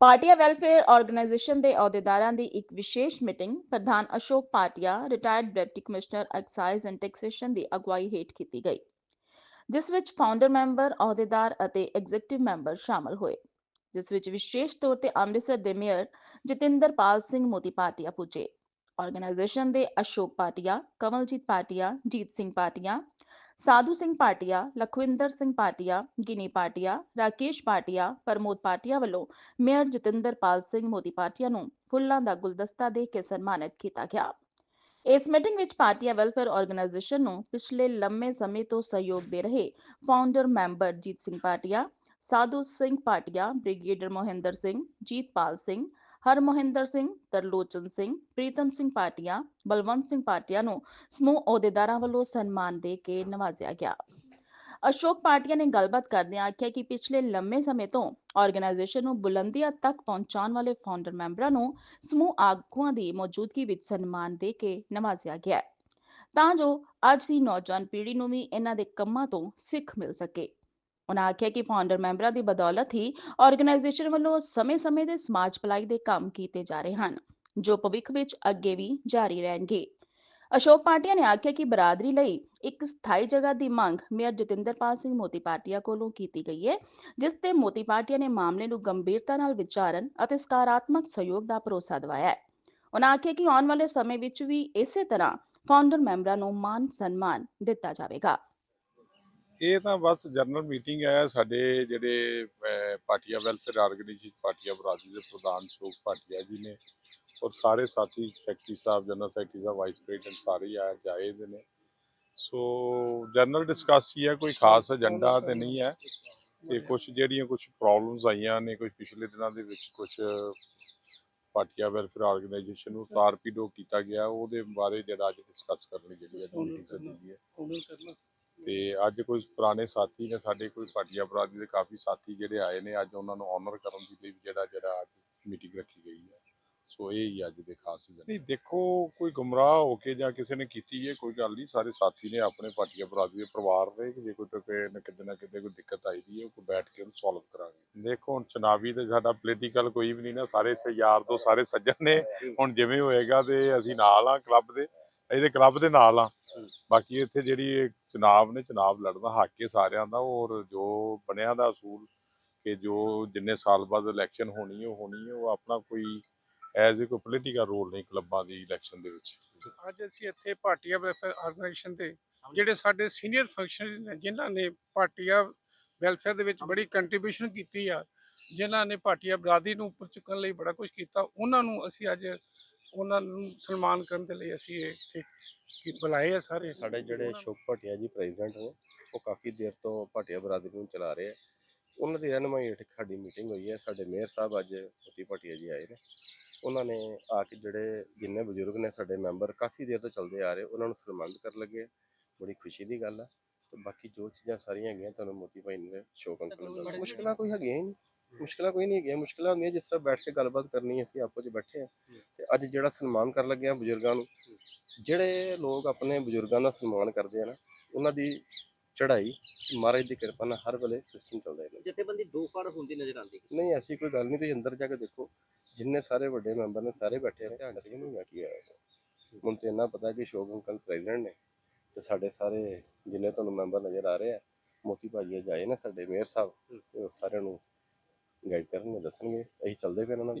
ਪਾਟਿਆ welfare organisation ਦੇ ਅਹੁਦੇਦਾਰਾਂ ਦੀ ਇੱਕ ਵਿਸ਼ੇਸ਼ ਮੀਟਿੰਗ ਪ੍ਰਧਾਨ Ashok Patia retired deputy commissioner excise and taxation ਦੀ ਅਗਵਾਈ ਹੇਠ ਕੀਤੀ ਗਈ, ਜਿਸ ਵਿੱਚ ਫਾਊਂਡਰ ਮੈਂਬਰ ਅਹੁਦੇਦਾਰ ਅਤੇ ਐਗਜ਼ੀਕਟਿਵ ਮੈਂਬਰ ਸ਼ਾਮਲ ਹੋਏ, ਜਿਸ ਵਿੱਚ ਵਿਸ਼ੇਸ਼ ਤੌਰ ਤੇ ਅੰਮ੍ਰਿਤਸਰ ਦੇ ਮੇਅਰ ਜਤਿੰਦਰਪਾਲ ਸਿੰਘ ਮੋਤੀ ਪਾਟਿਆ ਪੁੱਜੇ। ਆਰਗੇਨਾਈਜੇਸ਼ਨ ਦੇ ਅਸ਼ੋਕ ਪਾਟਿਆ, ਕਮਲਜੀਤ ਪਾਟਿਆ, ਜੀਤ ਸਿੰਘ ਪਾਟਿਆ ਸਾਧੂ ਸਿੰਘ ਪਾਟਿਆ ਲਖਵਿੰਦਰ ਸਿੰਘ ਪਾਟਿਆ ਗਿਨੀ ਪਾਟਿਆ ਰਾਕੇਸ਼ ਪਾਟਿਆ ਪ੍ਰਮੋਦ ਪਾਟਿਆ ਵੱਲੋਂ ਮੇਅਰ ਜਤਿੰਦਰਪਾਲ ਸਿੰਘ ਮੋਦੀ ਪਾਟਿਆ ਨੂੰ ਫੁੱਲਾਂ ਦਾ ਗੁਲਦਸਤਾ ਦੇ ਕੇ ਸਨਮਾਨਿਤ ਕੀਤਾ ਗਿਆ ਇਸ ਮੀਟਿੰਗ ਵਿੱਚ ਪਾਟਿਆ ਵੈਲਫੇਅਰ ਆਰਗੇਨਾਈਜੇਸ਼ਨ ਨੂੰ ਪਿਛਲੇ ਲੰਮੇ ਸਮੇਂ ਤੋਂ ਸਹਿਯੋਗ ਦੇ ਰਹੇ founder member Jeet Singh Patia Sadhu Singh Patia brigadier Mohinder Singh Jeetpal Singh Harmohinder Singh, Tarlochan Singh, Pritam Singh Patia, Balwant Singh Patia ਨੂੰ ਸਮੂਹ ਅਹੁਦੇਦਾਰਾਂ ਵੱਲੋਂ ਸਨਮਾਨ ਦੇ ਕੇ ਨਵਾਜ਼ਿਆ ਗਿਆ। ਅਸ਼ੋਕ ਪਾਟਿਆ ਨੇ ਗੱਲਬਾਤ ਕਰਦਿਆਂ ਆਖਿਆ ਕਿ ਪਿਛਲੇ ਲੰਮੇ ਸਮੇਂ ਤੋਂ ਆਰਗੇਨਾਈਜੇਸ਼ਨ ਨੂੰ ਬੁਲੰਦੀਆਂ ਤੱਕ ਪਹੁੰਚਾਉਣ ਵਾਲੇ ਫਾਊਂਡਰ ਮੈਂਬਰਾਂ ਨੂੰ ਸਮੂਹ ਆਗੂਆਂ ਦੀ ਮੌਜੂਦਗੀ ਵਿੱਚ ਸਨਮਾਨ ਦੇ ਕੇ ਨਵਾਜ਼ਿਆ ਗਿਆ ਤਾਂ ਜੋ ਅੱਜ ਦੀ ਨੌਜਵਾਨ ਪੀੜ੍ਹੀ ਨੂੰ ਵੀ ਇਹਨਾਂ ਦੇ ਕੰਮਾਂ ਤੋਂ ਸਿੱਖ ਮਿਲ ਸਕੇ। ਉਨ੍ਹਾਂ ਆਖਿਆ ਕਿ ਫਾਊਂਡਰ ਮੈਂਬਰਾਂ ਦੀ ਬਦੌਲਤ ਹੀ ਆਰਗੇਨਾਈਜੇਸ਼ਨ ਵੱਲੋਂ ਸਮੇਂ-ਸਮੇਂ ਦੇ ਸਮਾਜ ਭਲਾਈ ਦੇ ਕੰਮ ਕੀਤੇ ਜਾ ਰਹੇ ਹਨ, ਜੋ ਭਵਿੱਖ ਵਿੱਚ ਅੱਗੇ ਵੀ ਜਾਰੀ ਰਹਿਣਗੇ। ਅਸ਼ੋਕ ਪਾਟਿਆ ਨੇ ਆਖਿਆ ਕਿ ਬਰਾਦਰੀ ਲਈ ਇੱਕ ਸਥਾਈ ਜਗ੍ਹਾ ਦੀ ਮੰਗ ਮੇਅਰ ਜਤਿੰਦਰਪਾਲ ਸਿੰਘ ਮੋਤੀ ਪਾਟਿਆ ਕੋਲੋਂ ਕੀਤੀ ਗਈ ਹੈ, ਜਿਸ ਤੇ ਮੋਤੀ ਪਾਟਿਆ ਨੇ ਮਾਮਲੇ ਨੂੰ ਗੰਭੀਰਤਾ ਨਾਲ ਵਿਚਾਰਨ ਅਤੇ ਸਕਾਰਾਤਮਕ ਸਹਿਯੋਗ ਦਾ ਭਰੋਸਾ ਦਿਵਾਇਆ ਹੈ। ਉਨ੍ਹਾਂ ਆਖਿਆ ਕਿ ਆਉਣ ਵਾਲੇ ਸਮੇਂ ਵਿੱਚ ਵੀ ਇਸੇ ਤਰ੍ਹਾਂ ਫਾਊਂਡਰ ਮੈਂਬਰਾਂ ਨੂੰ ਮਾਨ ਸਨਮਾਨ ਦਿੱਤਾ ਜਾਵੇਗਾ। ਇਹ ਤਾਂ ਬਸ ਜਨਰਲ ਮੀਟਿੰਗ ਹੈ ਸਾਡੇ ਜਿਹੜੇ ਅਹ, ਪਾਟੀਆ ਵੈਲਫੇਅਰ ਆਰਗੇਨਾਈਜੇਸ਼ਨ ਪਾਟੀਆ ਬਰਾਦਰੀ ਦੇ ਪ੍ਰਧਾਨ ਸ਼ੋਕ ਪਾਟੀਆ ਜੀ ਨੇ ਔਰ ਸਾਰੇ ਸਾਥੀ ਸੈਕਟਰੀ ਸਾਹਿਬ ਜਨਰਲ ਸੈਕਟਰੀ ਸਾਹਿਬ ਵਾਈਸ ਪ੍ਰੈਜ਼ੀਡੈਂਟ ਸਾਰੇ ਹੀ ਆਏ ਜਾਏ ਦੇ ਨੇ। ਸੋ ਜਨਰਲ ਡਿਸਕਸ ਹੀ ਹੈ ਕੋਈ ਖਾਸ ਏਜੰਡਾ ਤੇ ਨਹੀਂ ਹੈ। ਤੇ ਕੁਝ ਜਿਹੜੀਆਂ ਕੁਝ ਪ੍ਰੋਬਲਮਸ ਆਈਆਂ ਨੇ ਕੁਝ ਪਿਛਲੇ ਦਿਨਾਂ ਦੇ ਵਿੱਚ ਕੁਝ ਪਾਰਟੀਆ ਵੈਲਫੇਅਰ ਆਰਗੇਨਾਈਜੇਸ਼ਨ ਨੂੰ ਤਾਰਪੀਡੋ ਕੀਤਾ ਗਿਆ ਉਹਦੇ ਬਾਰੇ ਜਿਹੜਾ ਅੱਜ ਡਿਸਕਸ ਕਰਨ ਲਈ ਜਿਹੜੀ ਹੈ। ਮੀਟਿੰਗ ਸੱਦੀ ਹੈ ਤੇ ਅੱਜ ਕੋਈ ਪੁਰਾਣੇ ਸਾਥੀ ਨੇ ਸਾਡੇ ਕੋਈ ਪਾਟੀਆ ਬਰਾਦਰੀ ਦੇ ਕਾਫੀ ਸਾਥੀ ਜਿਹੜੇ ਆਏ ਨੇ, ਅੱਜ ਉਹਨਾਂ ਨੂੰ ਆਨਰ ਕਰਨ ਦੇ ਲਈ ਜਿਹੜਾ ਜਿਹੜਾ ਅੱਜ ਮੀਟਿੰਗ ਰੱਖੀ ਗਈ ਹੈ। ਸੋ ਇਹ ਹੀ ਅੱਜ ਦੇ ਖਾਸ ਦਿਨ ਨਹੀਂ, ਦੇਖੋ, ਕੋਈ ਗੁੰਮਰਾਹ ਹੋ ਕੇ ਜਾਂ ਕਿਸੇ ਨੇ ਕੀਤੀ ਹੈ, ਕੋਈ ਗੱਲ ਨਹੀਂ। ਸਾਰੇ ਸਾਥੀ ਨੇ ਆਪਣੇ ਪਾਟੀਆ ਬਰਾਦਰੀ ਦੇ ਪਰਿਵਾਰ ਦੇ, ਜੇ ਕੋਈ ਤੇ ਨਾ ਕਿਤੇ ਨਾ ਕਿਤੇ ਕੋਈ ਦਿੱਕਤ ਆਈ ਦੀ ਹੈ, ਉਹ ਬੈਠ ਕੇ ਉਹਨੂੰ ਸੋਲਵ ਕਰਾਂਗੇ। ਦੇਖੋ, ਹੁਣ ਚੁਣਾਵੀ ਤੇ ਸਾਡਾ ਪੋਲੀਟੀਕਲ ਕੋਈ ਵੀ ਨਹੀਂ ਨਾ, ਸਾਰੇ ਯਾਰ ਤੋਂ ਸਾਰੇ ਸੱਜਣ ਨੇ। ਹੁਣ ਜਿਵੇਂ ਹੋਏਗਾ ਤੇ ਅਸੀਂ ਨਾਲ ਆ ਕਲੱਬ ਦੇ। ਅਸੀਂ ਤੇ ਕਲੱਬ ਦੇ ਨਾਲ ਆ ਬਾਕੀ ਇੱਥੇ ਜਿਹੜੀ ਇਹ ਨੇ, ਚੁਣਾਵ ਲੜਨਾ ਹੱਕ ਹੈ ਸਾਰਿਆਂ ਦਾ, ਔਰ ਜੋ ਬਣਿਆ ਦਾ ਅਸੂਲ ਕਿ ਜੋ ਜਿੰਨੇ ਸਾਲ ਬਾਅਦ ਇਲੈਕਸ਼ਨ ਹੋਣੀ ਹੈ ਹੋਣੀ ਹੈ ਉਹ ਆਪਣਾ ਕੋਈ ਐਜ਼ ਕੋਈ ਪੋਲੀਟੀਕਲ ਰੋਲ ਨਹੀਂ ਕਲੱਬਾਂ ਦੀ ਇਲੈਕਸ਼ਨ ਦੇ ਵਿੱਚ। ਅੱਜ ਅਸੀਂ ਇੱਥੇ ਭਾਟੀਆ ਵੈਲਫੇਅਰ ਆਰਗੇਨਾਈਜੇਸ਼ਨ ਦੇ ਜਿਹੜੇ ਸਾਡੇ ਸੀਨੀਅਰ ਫੰਕਸ਼ਨਰੀ ਨੇ, ਜਿਨ੍ਹਾਂ ਨੇ ਭਾਟੀਆ ਵੈਲਫੇਅਰ ਦੇ ਵਿੱਚ ਬੜੀ ਕੰਟਰੀਬਿਊਸ਼ਨ ਕੀਤੀ ਆ, ਜਿਨ੍ਹਾਂ ਨੇ ਪਾਰਟੀਆ ਬਰਾਦਰੀ ਨੂੰ ਉੱਪਰ ਚੁੱਕਣ ਲਈ ਬੜਾ ਕੁਝ ਕੀਤਾ, ਉਹਨਾਂ ਨੂੰ ਅਸੀਂ ਅੱਜ ਉਹਨਾਂ ਨੂੰ ਸਨਮਾਨ ਕਰਨ ਦੇ ਲਈ ਅਸੀਂ ਇਹ ਇੱਥੇ ਕੀ ਬੁਲਾਏ ਆ ਸਾਰੇ। ਸਾਡੇ ਜਿਹੜੇ ਅਸ਼ੋਕ ਭਾਟੀਆ ਜੀ ਪ੍ਰੈਜ਼ੀਡੈਂਟ ਨੇ ਉਹ ਕਾਫੀ ਦੇਰ ਤੋਂ ਭਾਟੀਆ ਬਰਾਦਰੀ ਨੂੰ ਚਲਾ ਰਹੇ ਆ। ਉਹਨਾਂ ਦੀ ਰਹਿਨੁਮਾਈ ਹੇਠ ਸਾਡੀ ਮੀਟਿੰਗ ਹੋਈ ਹੈ। ਸਾਡੇ ਮੇਅਰ ਸਾਹਿਬ ਅੱਜ ਮੋਤੀ ਭਾਟੀਆ ਜੀ ਆਏ ਨੇ। ਉਹਨਾਂ ਨੇ ਆ ਕੇ ਜਿਹੜੇ ਜਿੰਨੇ ਬਜ਼ੁਰਗ ਨੇ ਸਾਡੇ ਮੈਂਬਰ ਕਾਫੀ ਦੇਰ ਤੋਂ ਚੱਲਦੇ ਆ ਰਹੇ ਉਹਨਾਂ ਨੂੰ ਸਨਮਾਨਿਤ ਕਰਨ ਲੱਗੇ। ਬੜੀ ਖੁਸ਼ੀ ਦੀ ਗੱਲ ਆ। ਤੇ ਬਾਕੀ ਜੋ ਚੀਜ਼ਾਂ ਸਾਰੀਆਂ ਹੈਗੀਆਂ ਤੁਹਾਨੂੰ ਮੋਤੀ ਭਾਈ ਨੇ ਸ਼ੋਕ ਅੰਕਲ ਨੇ। ਮੁਸ਼ਕਲਾਂ ਕੋਈ ਹੈਗੀਆਂ ਹੀ ਨਹੀਂ। ਮੁਸ਼ਕਲਾਂ ਕੋਈ ਨਹੀਂ ਹੈਗੀਆਂ ਮੁਸ਼ਕਲਾਂ ਹੁੰਦੀਆਂ ਜਿਸ ਤਰ੍ਹਾਂ ਬੈਠ ਕੇ ਗੱਲਬਾਤ ਕਰਨੀ ਅਸੀਂ ਆਪੋ 'ਚ ਬੈਠੇ ਆ ਤੇ ਅੱਜ ਜਿਹੜਾ ਸਨਮਾਨ ਕਰਨ ਲੱਗੇ ਆ ਬਜ਼ੁਰਗਾਂ ਨੂੰ ਜਿਹੜੇ ਲੋਕ ਆਪਣੇ ਬਜ਼ੁਰਗਾਂ ਦਾ ਸਨਮਾਨ ਕਰਦੇ ਆ ਨਾ ਉਹਨਾਂ ਦੀ ਚੜ੍ਹਾਈ ਮਹਾਰਾਜ ਦੀ ਕਿਰਪਾ ਨਾਲ ਹਰ ਵੇਲੇ ਸਿਸਟਮ ਚੱਲਦਾ ਹੈ ਜਥੇਬੰਦੀ ਦੋ ਫੜ ਹੁੰਦੀ ਨਜ਼ਰ ਆਉਂਦੀ ਨਹੀਂ ਐਸੀ ਕੋਈ ਗੱਲ ਨਹੀਂ ਤੁਸੀਂ ਅੰਦਰ ਜਾ ਕੇ ਦੇਖੋ ਜਿੰਨੇ ਸਾਰੇ ਵੱਡੇ ਮੈਂਬਰ ਨੇ ਸਾਰੇ ਬੈਠੇ ਨੇ ਧਿਆਨ ਚ ਨਹੀਂ ਕੀ ਹੋਇਆ ਮੈਨੂੰ ਤੇ ਇੰਨਾ ਪਤਾ ਕਿ ਸ਼ੋਕ ਅੰਕਲ ਪ੍ਰੈਜ਼ੀਡੈਂਟ ਨੇ ਤੇ ਸਾਡੇ ਸਾਰੇ ਜਿੰਨੇ ਤੁਹਾਨੂੰ ਮੈਂਬਰ ਨਜ਼ਰ ਆ ਰਹੇ ਆ ਮੋਤੀ ਭਾਜੀ ਅੱਜ ਆਏ ਨੇ ਸਾਡੇ ਮੇਅਰ ਸਾਹਿਬ ਤੇ ਉਹ ਸਾਰਿਆਂ ਨੂੰ ਗਾਈਡ ਕਰਨਗੇ ਦੱਸਣਗੇ ਅਸੀਂ ਚੱਲਦੇ ਫਿਰ ਉਹਨਾਂ ਨਾਲ